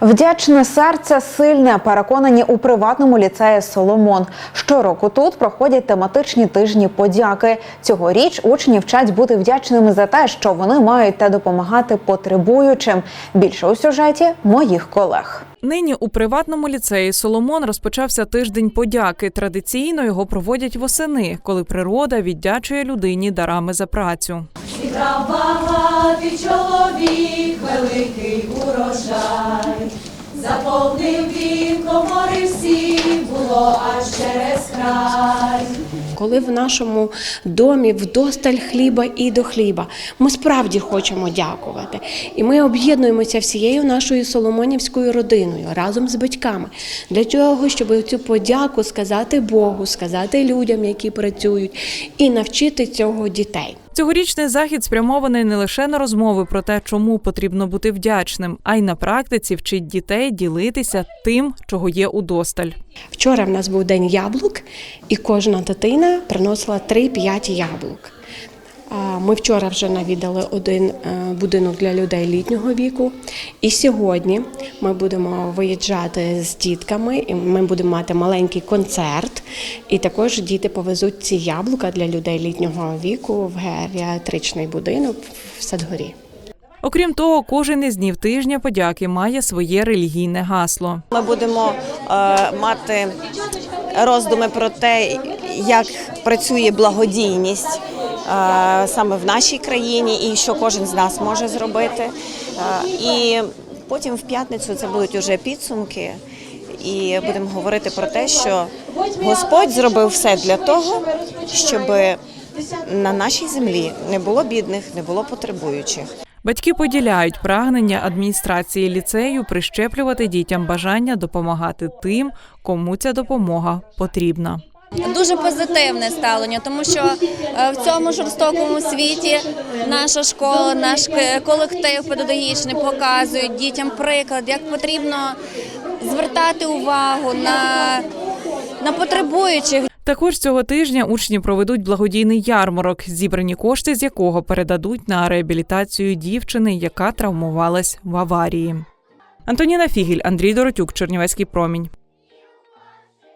Вдячне серце сильне. Переконані у приватному ліцеї Соломон. Щороку тут проходять тематичні тижні подяки. Цьогоріч учні вчать бути вдячними за те, що вони мають та допомагати потребуючим. Більше у сюжеті моїх колег. Нині у приватному ліцеї Соломон розпочався тиждень подяки. Традиційно його проводять восени, коли природа віддячує людині дарами за працю. Зібрав багатий чоловік, великий урожай, заповнив він комори всі, було аж через край. Коли в нашому домі вдосталь хліба і до хліба, ми справді хочемо дякувати. І ми об'єднуємося всією нашою соломонівською родиною разом з батьками для того, щоб цю подяку сказати Богу, сказати людям, які працюють, і навчити цього дітей. Цьогорічний захід спрямований не лише на розмови про те, чому потрібно бути вдячним, а й на практиці вчить дітей ділитися тим, чого є удосталь. Вчора в нас був день яблук, і кожна дитина приносила 3-5 яблук. Ми вчора вже навідали один е, будинок для людей літнього віку. І сьогодні ми будемо виїжджати з дітками, і ми будемо мати маленький концерт. І також діти повезуть ці яблука для людей літнього віку в геріатричний будинок в Садгорі. Окрім того, кожен із днів тижня подяки має своє релігійне гасло. Ми будемо е, мати роздуми про те, як працює благодійність саме в нашій країні, і що кожен з нас може зробити. Е, і потім в п'ятницю це будуть уже підсумки, і будемо говорити про те, що Господь зробив все для того, щоб на нашій землі не було бідних, не було потребуючих. Батьки поділяють прагнення адміністрації ліцею прищеплювати дітям бажання допомагати тим, кому ця допомога потрібна. Дуже позитивне ставлення, тому що е, в цьому жорстокому світі наша школа, наш колектив педагогічний показують дітям приклад, як потрібно звертати увагу на, на потребуючих. Також цього тижня учні проведуть благодійний ярмарок, зібрані кошти з якого передадуть на реабілітацію дівчини, яка травмувалась в аварії. Антоніна Фігіль, Андрій Доротюк, Чернівецький промінь.